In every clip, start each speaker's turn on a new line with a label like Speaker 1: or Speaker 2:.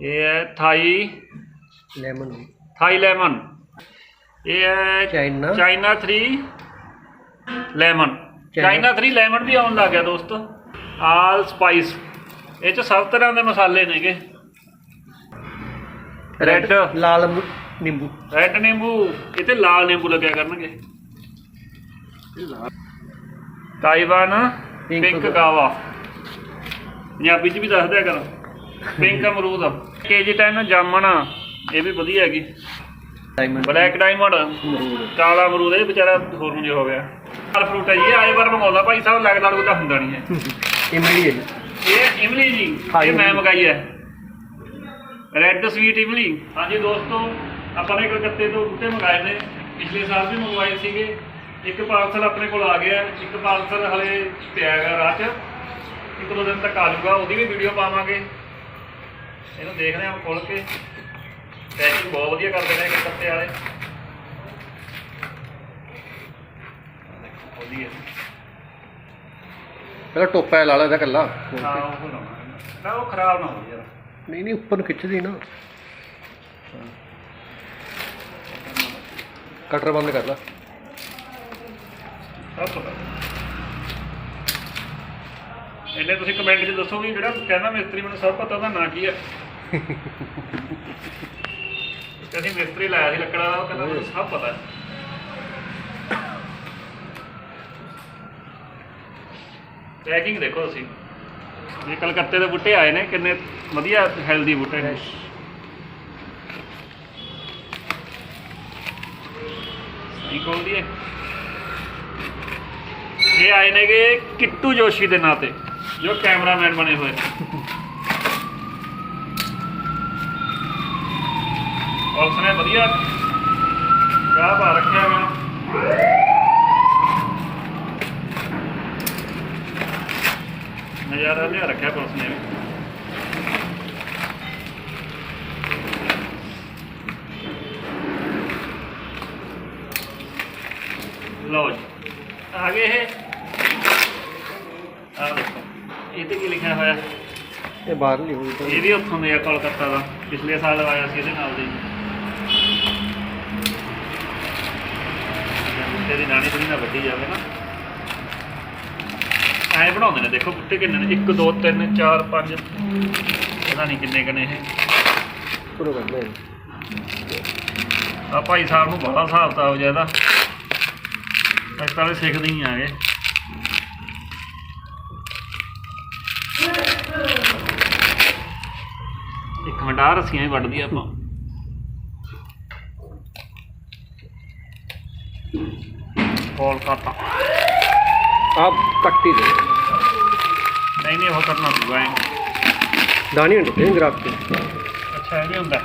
Speaker 1: ਇਹ ਹੈ ਥਾਈ
Speaker 2: ਲੈਮਨ
Speaker 1: ਥਾਈ ਲੈਮਨ। ਇਹ ਹੈ
Speaker 2: China
Speaker 1: China 3 lemon. China 3 lemon ਵੀ ਆਉਣ ਲੱਗ ਗਿਆ ਦੋਸਤੋ। All spice. ਇਹ ਚ ਸਭ ਤਰ੍ਹਾਂ ਦੇ ਮਸਾਲੇ ਨੇਗੇ। ਰੈੱਡ
Speaker 2: ਲਾਲ ਨਿੰਬੂ-
Speaker 1: ਰੈੱਡ ਨਿੰਬੂ। ਇਹ ਤੇ ਲਾਲ ਨਿੰਬੂ ਲੱਗਿਆ ਕਰਨਗੇ। ਤਾਈਵਾਨ ਪਿੰਕ ਕਾਵਾ। ਪੰਜਾਬੀ ਚ ਵੀ ਦੱਸ ਦਿਆ ਕਰੋ। ਪਿੰਕ ਅਮਰੂਦ ਕੇਜੀ 10 ਜਾਮਣ ਇਹ ਵੀ ਵਧੀਆ ਹੈਗੀ।
Speaker 2: ਡਾਇਮੰਡ
Speaker 1: ਬਲੈਕ ਡਾਇਮੰਡ
Speaker 2: ਅਮਰੂਦ।
Speaker 1: ਕਾਲਾ ਅਮਰੂਦ ਇਹ ਵਿਚਾਰਾ ਹੋਰ ਜਿਹਾ ਹੋ ਗਿਆ ਫਲ ਫਰੂਟ ਹੈ ਜੀ ਇਹ ਆਏ ਵਾਰ ਮੰਗਾਉਂਦਾ ਭਾਈ ਸਾਹਿਬ ਲੱਗਦਾ ਲੁਗਦਾ ਹੁੰਦਾ ਨਹੀਂ ਹੈ।
Speaker 2: ਇਮਲੀ ਹੈ ਜੀ।
Speaker 1: ਇਹ ਇਮਲੀ ਜੀ ਇਹ ਮੈਂ। ਮੰਗਾਈ ਹੈ। ਰੈੱਡ ਸਵੀਟ ਇਮਲੀ। ਹਾਂਜੀ ਦੋਸਤੋ ਆਪਾਂ ਨੇ ਕਲਕੱਤੇ ਤੋਂ ਬੂਟੇ ਮੰਗਾਏ ਨੇ। ਪਿਛਲੇ ਸਾਲ ਵੀ ਮੰਗਵਾਏ ਸੀਗੇ। ਇੱਕ ਪਾਰਸਲ ਆਪਣੇ ਕੋਲ ਆ ਗਿਆ। ਇੱਕ ਪਾਰਸਲ ਹਲੇ ਪਿਆ ਹੈਗਾ ਰਾਹ 'ਚ। ਇੱਕ ਦੋ ਦਿਨ ਤੱਕ ਆ ਜਾਊਗਾ ਉਹਦੀ ਵੀ ਵੀਡੀਓ ਪਾਵਾਂਗੇ। ਇਹਨੂੰ ਦੇਖਦੇ ਹਾਂ ਖੋਲ ਕੇ। ਪੈਕਿੰਗ ਬਹੁਤ ਵਧੀਆ ਕਰਦੇ ਨੇ ਕਲਕੱਤੇ ਵਾਲੇ। ਖੋਲੀ ਹੈ
Speaker 2: ਪਹਿਲਾਂ ਟੋਪਾ ਲਾ ਲਾ ਇਹਦਾ ਕੱਲਾ
Speaker 1: ਹਾਂ ਉਹ ਲਾਉਣਾ ਨਾ ਉਹ ਖਰਾਬ ਨਾ ਹੋ ਜਾਵੇ
Speaker 2: ਨਹੀਂ ਨਹੀਂ ਉੱਪਰ ਨੂੰ ਖਿੱਚਦੀ ਨਾ। ਕਟਰ ਬੰਦ ਕਰ ਲਾ।
Speaker 1: ਸਭ ਇਹਨੇ ਤੁਸੀਂ ਕਮੈਂਟ 'ਚ ਦੱਸੋ ਵੀ ਜਿਹੜਾ ਕਹਿੰਦਾ ਮਿਸਤਰੀ ਮੈਨੂੰ ਸਭ ਪਤਾ ਉਹਦਾ ਨਾਂ ਕੀ ਹੈ ਅਸੀਂ ਮਿਸਤਰੀ ਲਾਇਆ ਸੀ ਲੱਕੜਾਂ ਦਾ, ਉਹ ਕਹਿੰਦਾ ਮੈਨੂੰ ਸਭ ਪਤਾ। ਹੈ ਪੈਕਿੰਗ ਦੇਖੋ ਤੁਸੀਂ। ਇਹ ਕਲਕੱਤੇ ਦੇ ਬੂਟੇ ਆਏ ਨੇ, ਕਿੰਨੇ ਵਧੀਆ ਹੈਲਦੀ ਬੂਟੇ ਨੇ। ਸਹੀ ਕੋਲ ਦੀ ਇਹ ਆਏ ਨੇਗੇ ਕਿੱਟੂ ਜੋਸ਼ੀ ਦੇ ਨਾਂ ਤੇ, ਜੋ ਕੈਮਰਾਮੈਨ ਬਣੇ ਹੋਏ ਨੇ। ਪੁਲਿਸ ਨੇ ਵਧੀਆ ਗਾਹ ਪਾ ਰੱਖਿਆ ਹੈਗਾ ਨਜ਼ਾਰਾ ਲਿਆ ਰੱਖਿਆ ਪੁਲਿਸ ਨੇ ਵੀ। ਲਓ ਜੀ ਆ ਗਏ ਇਹ। ਆ ਦੇਖੋ ਇਹ ਤੇ ਕੀ ਲਿਖਿਆ ਹੋਇਆ?
Speaker 2: ਇਹ ਬਾਹਰ ਨਹੀਂ ਹੋਈ ਤਾਂ।
Speaker 1: ਇਹ ਵੀ ਉੱਥੋਂ ਦੇ ਆ ਕੋਲਕਾਤਾ ਦਾ। ਪਿਛਲੇ ਸਾਲ ਆਇਆ ਸੀ ਇਹਦੇ ਨਾਲ ਦੇ। ਤੇਰੀ ਨਾਨੀ ਥੋੜੀ ਨਾ ਵੱਡੀ ਜਾਵੇ ਨਾ। ਐਂ ਬਣਾਉਂਦੇ ਨੇ ਦੇਖੋ ਬੁੱਟੇ ਕਿੰਨੇ ਨੇ 1 2 3 4 5 ਪਤਾ ਨਹੀਂ ਕਿੰਨੇ ਕਨੇ ਇਹ।
Speaker 2: ਪੂਰਾ ਲੈ
Speaker 1: ਆ ਭਾਈ ਸਾਹਿਬ ਨੂੰ ਬੜਾ ਹਿਸਾਬ ਤਾਂ ਹੋ ਜਾਦਾ ਅਸੀਂ ਤਾਂ ਹਲੇ ਸਿੱਖਦੇ ਹੀ ਆਗੇ। ਇੱਕ ਮਿੰਟ ਆ ਰੱਸੀਆਂ ਹੀ ਵੱਢਦੀ ਆਪਾਂ।
Speaker 2: ਆਪ ਕੱਟੀ ਦੇ।
Speaker 1: ਨਹੀਂ ਨਹੀਂ ਉਹ ਕਰਨਾ ਪਊਗਾ ਐਂ।
Speaker 2: ਦਾਣੀ ਹੁੰਦੇ ਨੇ ਗ੍ਰਾਫ ਤੇ।
Speaker 1: ਅੱਛਾ ਇਹ ਨਹੀਂ ਹੁੰਦਾ।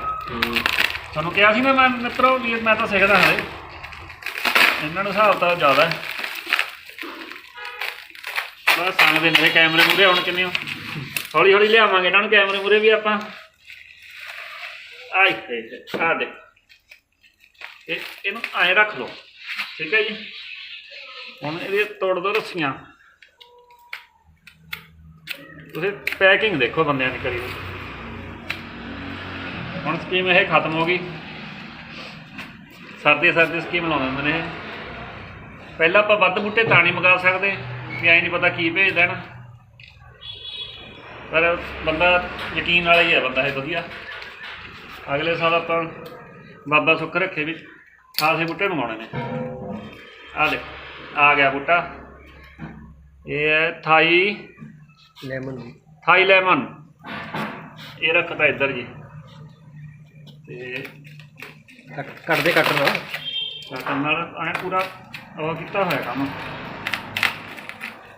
Speaker 1: ਤੁਹਾਨੂੰ ਕਿਹਾ ਸੀ ਨਾ ਮੈਂ ਮਿੱਤਰੋ ਵੀ ਮੈਂ ਤਾਂ ਸਿੱਖਦਾ ਹਲੇ। ਇਹਨਾਂ ਨੂੰ ਹਿਸਾਬ ਤਾਂ ਜ਼ਿਆਦਾ ਹੈ। ਬਸ ਸੰਗਦੇ ਨੇ ਕੈਮਰੇ ਮੂਰੇ ਹੁਣ ਕਿੰਨੇ ਹੋ ਹੌਲੀ ਹੌਲੀ ਲਿਆਵਾਂਗੇ ਇਹਨਾਂ ਨੂੰ ਕੈਮਰੇ ਮੂਰੇ ਵੀ ਆਪਾਂ। ਆਈ ਤੇ ਆ ਦੇ ਇਹ ਇਹਨੂੰ ਐਂ ਰੱਖ ਲਓ। ਠੀਕ ਹੈ ਜੀ। ਹੁਣ ਇਹਦੇ ਤੋੜ ਦੋ ਰੱਸੀਆਂ। ਤੁਸੀਂ ਪੈਕਿੰਗ ਦੇਖੋ ਬੰਦਿਆਂ ਦੀ ਕਰੀ ਹੁਣ ਸਕੀਮ ਇਹ ਖਤਮ ਹੋ ਗਈ। ਸਰਦੀ ਸਰਦੀ ਸਕੀਮ ਲਾਉਂਦੇ ਹੁੰਦੇ ਨੇ ਇਹ। ਪਹਿਲਾਂ ਆਪਾਂ ਵੱਧ ਬੂਟੇ ਤਾਂ ਨਹੀਂ ਮੰਗਾ ਸਕਦੇ, ਵੀ ਐਂ ਨਹੀਂ ਪਤਾ ਕੀ ਭੇਜ ਦੇਣ। ਪਰ ਬੰਦਾ ਯਕੀਨ ਵਾਲਾ ਹੀ ਹੈ ਬੰਦਾ ਇਹ ਵਧੀਆ। ਅਗਲੇ ਸਾਲ ਆਪਾਂ ਬਾਬਾ ਸੁੱਖ ਰੱਖੇ ਵੀ ਖਾਸੇ ਬੂਟੇ ਮੰਗਾਉਣੇ ਨੇ। ਆ ਦੇਖ ਆ ਗਿਆ ਬੂਟਾ। ਇਹ ਹੈ ਥਾਈ
Speaker 2: ਲੈਮਨ
Speaker 1: ਥਾਈ ਲੈਮਨ। ਇਹ ਰੱਖਤਾ ਇੱਧਰ ਜੀ। ਤੇ
Speaker 2: ਕੱਟ ਕੱਟਦੇ ਕੱਟ ਨਾ
Speaker 1: ਕਾਟਨ ਨਾਲ ਐ ਪੂਰਾ ਉਹ ਕੀਤਾ ਹੋਇਆ ਕੰਮ।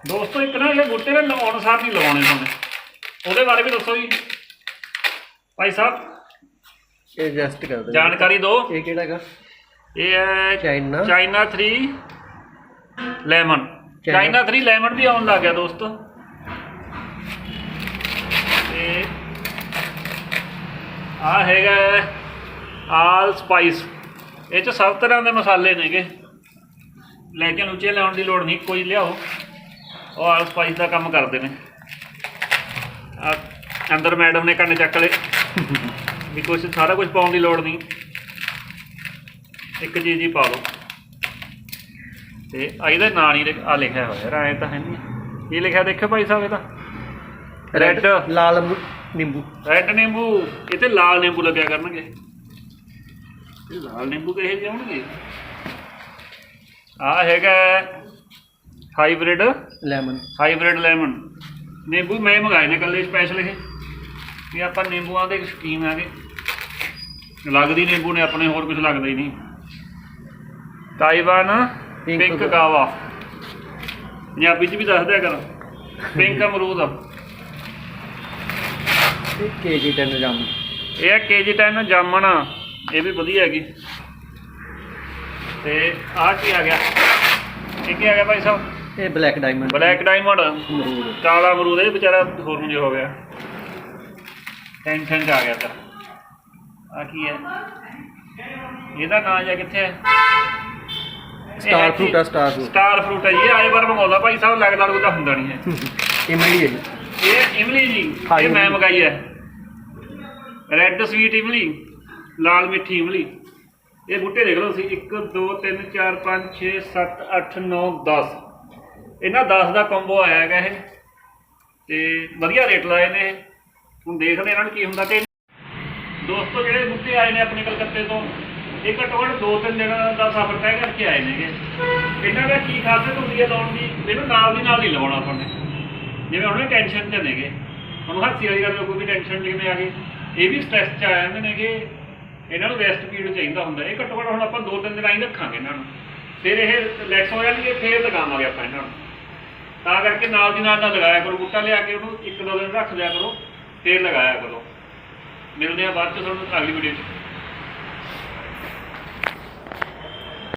Speaker 1: ਦੋਸਤੋ ਇੱਕ ਨਾ ਇਹ ਬੂਟੇ ਨੇ ਲਗਾਉਣ ਸਾਰ ਨਹੀਂ ਲਗਾਉਣੇ ਹੁੰਦੇ ਉਹਦੇ ਬਾਰੇ ਵੀ ਦੱਸੋ ਜੀ। ਭਾਈ ਸਾਹਿਬ
Speaker 2: ਇਹ ਐਡਜਸਟ ਕਰ ਦੇ
Speaker 1: ਜਾਣਕਾਰੀ ਦਿਓ।
Speaker 2: ਇਹ ਕਿਹੜਾ ਹੈਗਾ?
Speaker 1: ਇਹ ਹੈ
Speaker 2: China.
Speaker 1: China 3 lemon China. 3 lemon ਵੀ ਆਉਣ ਲੱਗ ਗਿਆ ਦੋਸਤੋ। ਤੇ ਆ ਹੈਗਾ ਆਲ ਸਪਾਈਸ। ਇਹ ਚ ਸਭ ਤਰ੍ਹਾਂ ਦੇ ਮਸਾਲੇ ਨੇਗੇ। ਲੈ ਕੇ ਉੱਚੇ ਲਿਆਉਣ ਦੀ ਲੋੜ ਨਹੀਂ ਕੋਈ ਲਿਆਓ। ਉਹ ਆਲ ਸਪਾਈਸ ਦਾ ਕੰਮ ਕਰਦੇ ਨੇ। ਆ ਅੰਦਰ ਮੈਡਮ ਨੇ ਕੰਨ ਚੱਕ ਲਏ। ਵੀ ਕੁਝ ਸਾਰਾ ਕੁਝ ਪਾਉਣ ਦੀ ਲੋੜ ਨਹੀਂ। ਇੱਕ ਚੀਜ਼ ਹੀ ਪਾ ਲਓ। ਤੇ ਆ ਇਹਦਾ ਨਾਂ ਨਹੀਂ ਆ ਲਿਖਿਆ ਹੋਇਆ ਰਾਏ ਤਾਂ ਹੈ ਨਹੀਂ ਕੀ ਲਿਖਿਆ ਦੇਖੋ ਭਾਈ ਸਾਹਿਬ ਇਹਦਾ? ਰੈੱਡ
Speaker 2: ਲਾਲ ਨਿੰਬੂ-
Speaker 1: ਰੈੱਡ ਨਿੰਬੂ। ਇਹ ਤੇ ਲਾਲ ਨਿੰਬੂ ਲੱਗਿਆ ਕਰਨਗੇ। ਇਹ ਲਾਲ ਨਿੰਬੂ ਕਿਹੇ ਜਿਹੇ ਹੋਣਗੇ? ਆ ਹੈਗਾ ਹਾਈਬ੍ਰਿਡ।
Speaker 2: Lemon
Speaker 1: hybrid lemon. ਨਿੰਬੂ ਮੈਂ ਮੰਗਾਏ ਨੇ ਕੱਲੇ ਸਪੈਸ਼ਲ ਇਹ। ਵੀ ਆਪਾਂ ਨਿੰਬੂਆਂ ਦੇ ਸ਼ਕੀਨ ਆਗੇ ਲੱਗਦੀ ਨਿੰਬੂ ਨੇ ਆਪਣੇ ਹੋਰ ਕੁਝ ਲੱਗਦਾ ਹੀ ਨਹੀਂ। Taiwan pink. ਗਾਵਾ ਪੰਜਾਬੀ ਚ ਵੀ ਦੱਸ ਦਿਆ ਕਰ। ਪਿੰਕ ਅਮਰੂਦ।
Speaker 2: ਤੇ ਕੇਜੀ ਟੈਨ ਜਾਮ
Speaker 1: ਇਹ ਹੈ KG10 ਜਾਮਣ। ਇਹ ਵੀ ਵਧੀਆ ਹੈਗੀ। ਤੇ ਆਹ ਕੀ ਆ ਗਿਆ? ਇਹ ਕੀ ਆ ਗਿਆ ਭਾਈ ਸਾਹਿਬ?
Speaker 2: ਇਹ ਬਲੈਕ ਡਾਇਮੰਡ।
Speaker 1: Black diamond. ਕਾਲਾ ਅਮਰੂਦ ਇਹ ਵਿਚਾਰਾ ਹੋਰ ਜਿਹਾ ਹੋ ਗਿਆ। ਟੈਨਸ਼ਨ ਚ ਆ ਗਿਆ ਤਾਂ ਆ ਕੀ ਹੈ? ਇਹਦਾ ਨਾਂ ਜਾਂ ਕਿੱਥੇ ਹੈ?
Speaker 2: ਸਟਾਰ ਫਰੂਟ ਆ ਸਟਾਰ ਫਰੂਟ
Speaker 1: ਸਟਾਰ ਫਰੂਟ ਹੈ ਇਹ ਆਏ ਵਾਰ ਮੰਗਾਉਂਦਾ ਭਾਈ ਸਾਹਿਬ ਲੱਗਦਾ ਲੱਗਦਾ ਹੁੰਦਾ ਨਹੀਂ ਹੈ।
Speaker 2: ਇਮਲੀ ਹੈ ਜੀ।
Speaker 1: ਇਹ ਇਮਲੀ ਜੀ ਇਹ ਮੈਂ। ਮੰਗਾਈ ਹੈ। ਰੈੱਡ ਸਵੀਟ ਇਮਲੀ ਲਾਲ ਮਿੱਠੀ ਇਮਲੀ। ਇਹ ਬੂਟੇ ਦੇਖ ਲਓ ਤੁਸੀਂ 1 2 3 4 5 6 7 8 9 10 ਇਹਨਾਂ 10 ਦਾ ਕੰਬੋ ਆਇਆ ਹੈਗਾ ਇਹ। ਤੇ ਵਧੀਆ ਰੇਟ ਲਾਏ ਨੇ ਇਹ। ਹੁਣ ਦੇਖਦੇ ਇਹਨਾਂ ਨੂੰ ਕੀ ਹੁੰਦਾ। ਤੇ ਦੋਸਤੋ ਜਿਹੜੇ ਬੂਟੇ ਆਏ ਨੇ ਆਪਣੇ ਕਲਕੱਤੇ ਤੋਂ ਇਹ ਘੱਟੋ ਘੱਟ ਦੋ ਤਿੰਨ ਦਿਨਾਂ ਦਾ ਸਫ਼ਰ ਤੈਅ ਕਰਕੇ ਆਏ ਨੇਗੇ। ਇਹਨਾਂ ਦਾ ਕੀ ਖਾਸੀਅਤ ਹੁੰਦੀ ਹੈ ਲਾਉਣ ਦੀ ਇਹਨੂੰ ਨਾਲ ਦੀ ਨਾਲ ਨਹੀਂ ਲਾਉਣਾ ਆਪਾਂ ਨੇ। ਜਿਵੇਂ ਹੁਣ ਟੈਨਸ਼ਨ ਚ ਨੇਗੇ। ਹੁਣ ਹਾਸੀ ਵਾਲੀ ਗੱਲ ਕੋਈ ਵੀ ਟੈਨਸ਼ਨ ਜਿਵੇਂ ਆ ਗਈ। ਇਹ ਵੀ ਸਟ੍ਰੈਸ ਚ ਆ ਜਾਂਦੇ ਨੇਗੇ। ਇਹਨਾਂ ਨੂੰ ਰੈਸਟ ਪੀਰੀਅਡ ਚਾਹੀਦਾ ਹੁੰਦਾ। ਇਹ ਘੱਟੋ ਘੱਟ ਹੁਣ ਆਪਾਂ ਦੋ ਤਿੰਨ ਦਿਨ ਆਈ ਰੱਖਾਂਗੇ ਇਹਨਾਂ ਨੂੰ। ਫਿਰ ਇਹ ਰਿਲੈਕਸ ਹੋ ਜਾਣਗੇ, ਫਿਰ ਲਗਾਵਾਂਗੇ ਆਪਾਂ ਇਹਨਾਂ ਨੂੰ। ਤਾਂ ਕਰਕੇ ਨਾਲ ਦੀ ਨਾਲ ਨਾ ਲਗਾਇਆ ਕਰੋ। ਬੂਟਾ ਲਿਆ ਕੇ ਉਹਨੂੰ ਇੱਕ ਦੋ ਦਿਨ ਰੱਖ ਲਿਆ ਕਰੋ, ਫਿਰ ਲਗਾਇਆ ਕਰੋ। ਮਿਲਦੇ ਆ ਬਾਅਦ ਚ ਤੁਹਾਨੂੰ ਅਗਲੀ ਵੀਡੀਓ ਚ।